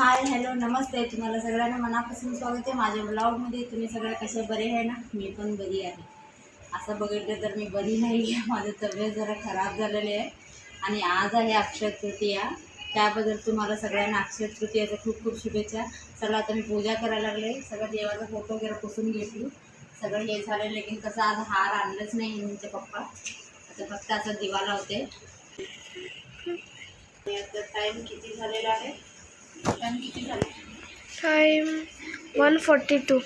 Hi hello नमस्ते. तुम्हाला सगळ्यांना मनापासून स्वागत आहे. माझ्या ब्लॉगमध्ये तुम्ही सगळे कसे बरे आहे ना? मी पण बरी आहे. असं बघितलं तर मी बरी नाही आहे. माझं तब्येत जरा खराब झालेली आहे. आणि आज आहे अक्षय तृतीया. त्याबद्दल तुम्हाला सगळ्यांना अक्षय तृतीयाच्या खूप खूप शुभेच्छा. चला आता मी पूजा करायला लागले. सगळं देवाचा फोटो वगैरे पुसून घेतली. सगळं हे झालं. लेकिन कसं आज हार आणलंच नाही म्हणजे पप्पा. आता फक्त असं दिवा लावते. आता टाईम किती झालेला आहे? Time time one forty two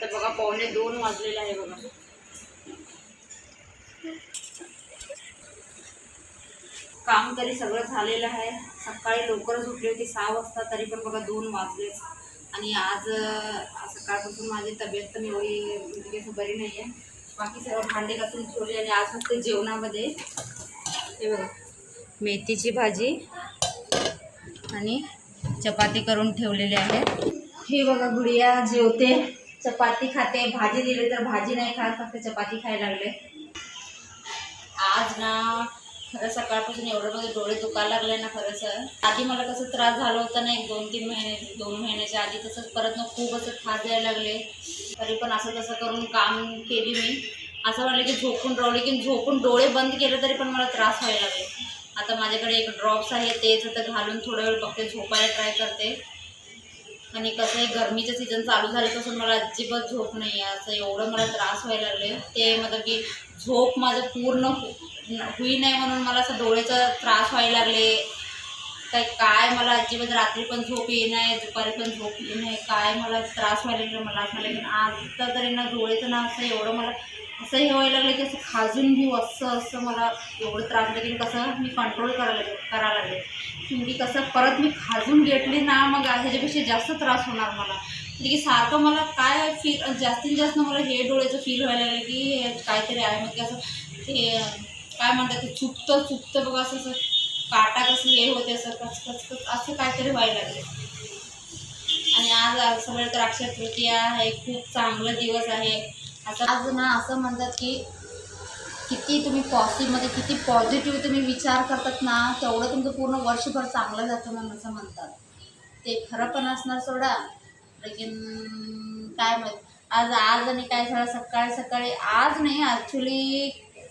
तर बघा पावणे दोन वाजलेले आहे बघा. काम तरी सगळं झालेलं आहे. सकाळी लवकरच उठली होती सहा वाजता तरी पण बघा दोन वाजले आणि आज सकाळपासून माझी तब्येत पण एवढी म्हणजे असं बरी नाही आहे बाकी सगळं भांडे घासून ठेवले आणि आज फक्त जेवणामध्ये. हे बघा मेथीची भाजी आणि चपाती करून ठेवलेली आहे. हे बघा गुडिया जेवते. चपाती खाते. भाजी दिली तर भाजी नाही खात फक्त चपाती खायला लागले. आज ना खरं सकाळपासून एवढं माझे डोळे दुखायला लागले ना खरंच आधी मला कसं त्रास झाला होता ना एक दोन तीन महिने दोन महिन्याच्या आधी तसंच परत ना खूप असं खास द्यायला लागले. तरी पण असं तसं करून काम केली मी. असं वाटलं की झोपून राहले की झोपून डोळे बंद केले तरी पण मला त्रास व्हायला लागले. आता माझ्याकडे एक ड्रॉप्स आहे तेच आता घालून थोडा वेळ बघते झोपायला ट्राय करते. आणि कसं आहे गरमीचं सीझन चालू झाल्यापासून मला अजिबात झोप नाही आहे. असं एवढं मला त्रास व्हायला लागले. ते मतलब की झोप माझं पूर्ण होई नाही म्हणून मला असं डोळ्याचा त्रास व्हायला लागले. काय काय मला अजिबात रात्री पण झोप ये नाही दुपारी पण झोप ये नाही काय मला त्रास व्हायला लागले मला असं लागलं आता तरी ना डोळेचं ना असं एवढं मला असं हे व्हायला लागलं की असं खाजून घेऊ असं असं मला एवढं त्रास लागेल की कसं मी कंट्रोल करायला लागले करायला लागले. म्हणजे कसं परत मी खाजून घेतली ना मग ह्याच्यापेक्षा जास्त त्रास होणार मला. म्हणजे की सारखं मला काय फील जास्तीत जास्त मला हे डोळ्याचं फील व्हायला लागलं की हे काहीतरी आहे म्हणजे असं ते काय म्हणतात ते चुकतं चुकतं बघा असं असं काटा कसं हे होते असं कच कच कच असं काहीतरी व्हायला लागले आणि आज सगळं तर अक्षय तृतीया आहे खूप चांगला दिवस आहे. आता आज ना असं म्हणतात की किती तुम्ही पॉझिटिव्हमध्ये किती पॉझिटिव्ह तुम्ही विचार करतात ना तेवढं तुमचं पूर्ण वर्षभर चांगलं जातं म्हणून असं म्हणतात. ते खरं पण असणार सोडा. लेकिन काय माहीत. आज आज आणि काय झालं सकाळी सकाळी आज नाही ॲक्च्युली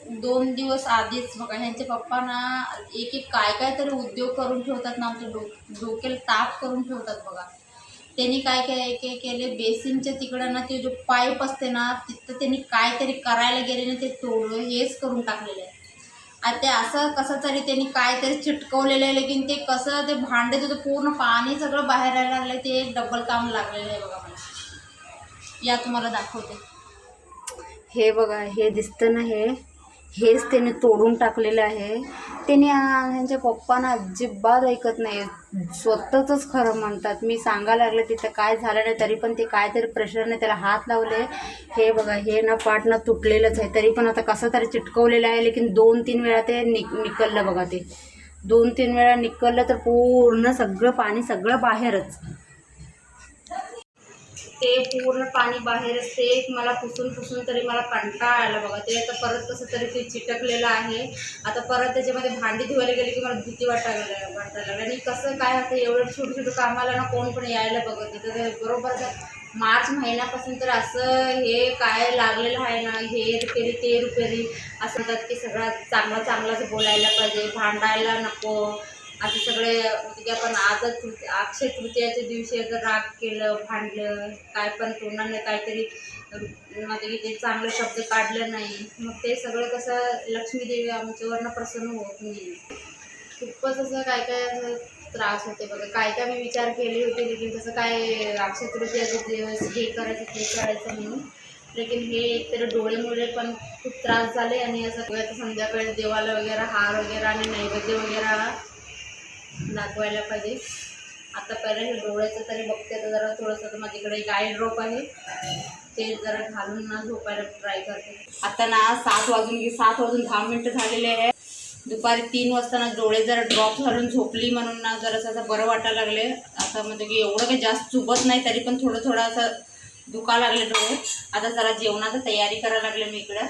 दोन दिवस आधीच बघा ह्यांचे पप्पा ना एक एक काय काय तरी उद्योग करून ठेवतात ना आमच्या डो डोक्याला ताप करून ठेवतात बघा. त्यांनी काय काय के केले बेसिनच्या तिकडं ना ते जो पाईप असते ना तिथं त्यांनी काहीतरी करायला गेले ना ते तोडलं हेच करून टाकलेलं आहे. आणि ते असं कसं तरी त्यांनी काहीतरी चिटकवलेलं आहे लेकिन ते कसं ते भांडे तिथं पूर्ण पाणी सगळं बाहेर यायला लागलं ते एक डबल काम लागलेलं आहे बघा मला. या तुम्हाला दाखवते. हे बघा हे दिसतं ना हे. हेच त्याने तोडून टाकलेलं आहे. त्याने ह्यांच्या पप्पांना अजिबात ऐकत नाही. स्वतःच खरं म्हणतात. मी सांगायला लागले तिथं काय झालं नाही तरी पण ते काहीतरी प्रेशरने त्याला हात लावले. हे बघा हे ना पाट ना तुटलेलंच आहे. तरी पण आता कसं तरी चिटकवलेलं आहे लेकिन दोन तीन वेळा ते निक निकललं बघा ते. दोन तीन वेळा निकललं तर पूर्ण सगळं पाणी सगळं बाहेरच. ते पूर्ण पाणी बाहेर असते. मला पुसून पुसून तरी मला कंटाळा आला बघा. ते आता परत कसं तरी ते चिटकलेलं आहे. आता परत त्याच्यामध्ये भांडी धुवायला गेली की मला भीती वाटायला वाटायला लागली. आणि कसं काय आता एवढं छोटं छोटं कामाला ना कोण पण यायला बघत नाही. तर बरोबर मार्च महिन्यापासून तर असं हे काय लागलेलं आहे ना हे रुपेरी ते रुपेरी असं म्हणतात की सगळं चांगलं चांगलंच बोलायला पाहिजे. भांडायला नको. असे सगळे म्हणजे की आपण आजच तृती अक्षय तृतीयाच्या दिवशी जर राग केलं भांडलं काय पण तोंडाने काहीतरी म्हणजे की ते चांगले शब्द काढलं नाही मग ते सगळं कसं लक्ष्मीदेवी आमच्यावरनं प्रसन्न होत नाही. खूपच असं काय काय असं त्रास होते बघा. काय काय मी विचार केले होते लेकिन तसं काय अक्षय तृतीयाचे दिवस हे करायचं ते करायचं म्हणून. लेकिन हे एकतर डोळेमुळे पण खूप त्रास झाले आणि असं संध्याकाळी देवाला वगैरे हार वगैरे आणि नैवेद्य वगैरे दाखवायला पाहिजे. आता पहिलं डोळ्याचं तरी बघते तर जरा थोडंसं तर माझ्याकडे एक आय ड्रॉप आहे. ते जरा घालून ना झोपायला ट्राय करते. आता ना सात वाजून सात वाजून दहा मिनटं झालेले आहे. दुपारी तीन वाजता ना डोळे जरा ड्रॉप घालून झोपली म्हणून ना जरासं असं बरं वाटायला लागले. असं म्हणजे की एवढं काही जास्त चुबत नाही तरी पण थोडं थोडं असं दुखा लागले डोळे. आता जरा जेवणाची तयारी करायला लागले मी इकडं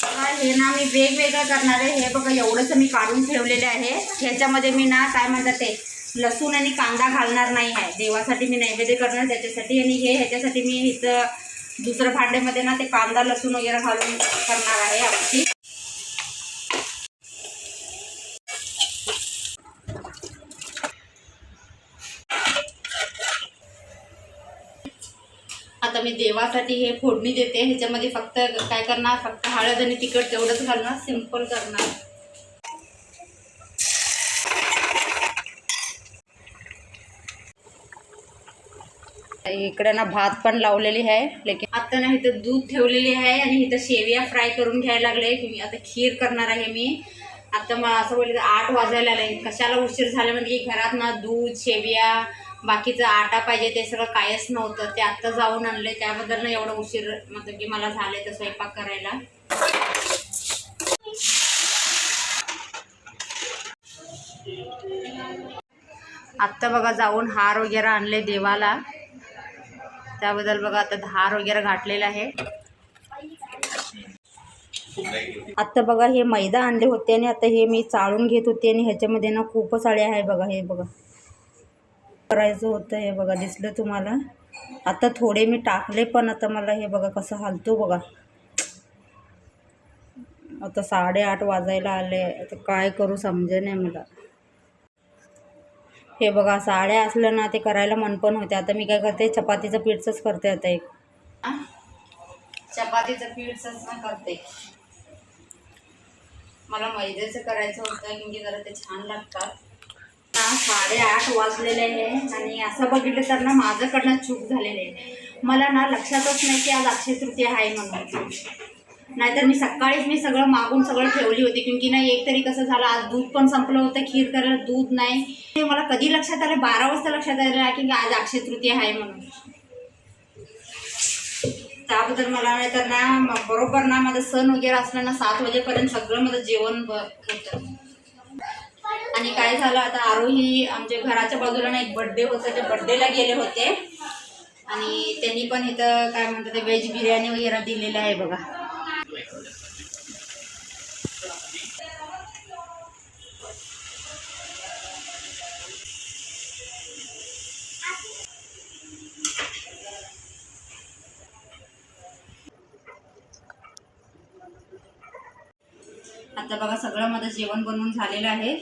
काय हे ना मी वेगवेगळं करणार आहे. हे बघा एवढंच मी काढून ठेवलेले आहे. ह्याच्यामध्ये मी ना काय म्हणतात ते लसूण आणि कांदा घालणार नाही आहे. देवासाठी मी नैवेद्य करणार त्याच्यासाठी आणि हे ह्याच्यासाठी मी इथं दुसरं भांड्यामध्ये ना ते कांदा लसूण वगैरे घालून करणार आहे आमची. आता मी देवासाठी हे फोडणी देते. ह्याच्यामध्ये फक्त काय करणार? फक्त हळद आणि तिखट तेवढंच घालणार. सिंपल करणार. इकडे ना भात पण लावलेली आहे. लेकिन आता ना इथं दूध ठेवलेली आहे आणि इथं शेविया फ्राय करून घ्यायला लागले. की मी आता खीर करणार आहे मी. आता मला असं बोललं आठ वाजायला आले कशाला उशीर झाला? म्हणजे घरात ना दूध शेविया बाकीचं आटा पाहिजे ते सगळं कायच नव्हतं. ते आत्ता जाऊन आणले त्याबद्दल ना एवढं उशीर मतलब की मला झाले तर स्वयंपाक करायला. आत्ता बघा जाऊन हार वगैरे आणले देवाला. त्याबद्दल बघा आता हार वगैरे घातलेला आहे. आत्ता बघा हे मैदा आणले होते आणि आता हे मी चाळून घेत होते आणि ह्याच्यामध्ये ना खूपच आळे आहे बघा हे बघा. करायचं होतं हे बघा दिसलं तुम्हाला? आता थोडे मी टाकले पण आता मला हे बघा कसं हालतो बघा. आता साडेआठ वाजायला आले आता काय करू समजे नाही मला. हे बघा साड्या असलं ना ते करायला मन पण होते. आता मी काय करते चपातीचं पीठचंच करते आता एक. चपातीचं पीठचंच ना करते. मला मैद्याचं करायचं होतं की जरा ते छान लागतात. साडे आठ वाजलेले आहे आणि असं बघितलं तर ना माझ्याकडनं चूक झालेली आहे. मला ना लक्षातच नाही की आज अक्षय तृतीया आहे म्हणून. नाहीतर मी सकाळीच मी सगळं मागून सगळं ठेवली होती क्योंकि ना एक तरी कसं झालं आज दूध पण संपलं होतं खीर करायला दूध नाही. ते मला कधी लक्षात आलं? बारा वाजता लक्षात आलं की आज अक्षय तृतीया आहे म्हणून. त्याबद्दल मला नाही तर ना बरोबर ना माझा सण वगैरे असलं ना सात वाजेपर्यंत सगळं माझं जेवण होतं. आणि काय झालं आता आरोही आमच्या घराच्या बाजूला ना एक बड्डे होता त्या बड्डेला गेले होते. आणि त्यांनी पण इथं काय म्हणतात ते व्हेज बिर्याणी वगैरे दिलेलं आहे बघा. आता बघा सगळं माझं जेवण बनवून झालेलं आहे.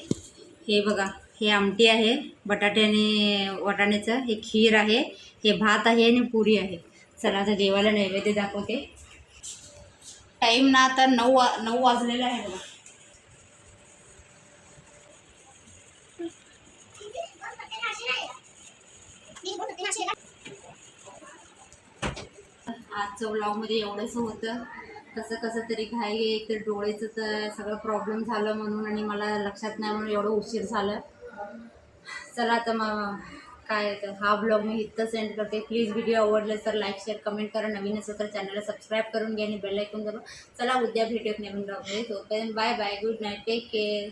हे बघा हे आमटी आहे बटाटे आणि वाटाण्याचं हे खीर आहे हे भात आहे आणि पुरी आहे. चला आता देवाला नैवेद्य दाखवते. टाईम ना आता नऊ वा नऊ वाजलेला आहे बघा. आजचं ब्लॉगमध्ये एवढंसं होतं. कसं कसं तरी घाई एक तर डोळेचं तर सगळं प्रॉब्लेम झालं म्हणून आणि मला लक्षात नाही म्हणून एवढं उशीर झालं. चला आता मग काय तर हा ब्लॉग मी इथं सेंड करते. प्लीज व्हिडिओ आवडलं तर लाईक शेअर कमेंट करा. नवीन असेल तर चॅनलला सबस्क्राईब करून घ्या आणि बेल ऐकून करू चला उद्या भेटूयात नवीन ब्लॉगमध्ये तोपर्यंत bye bye good night take care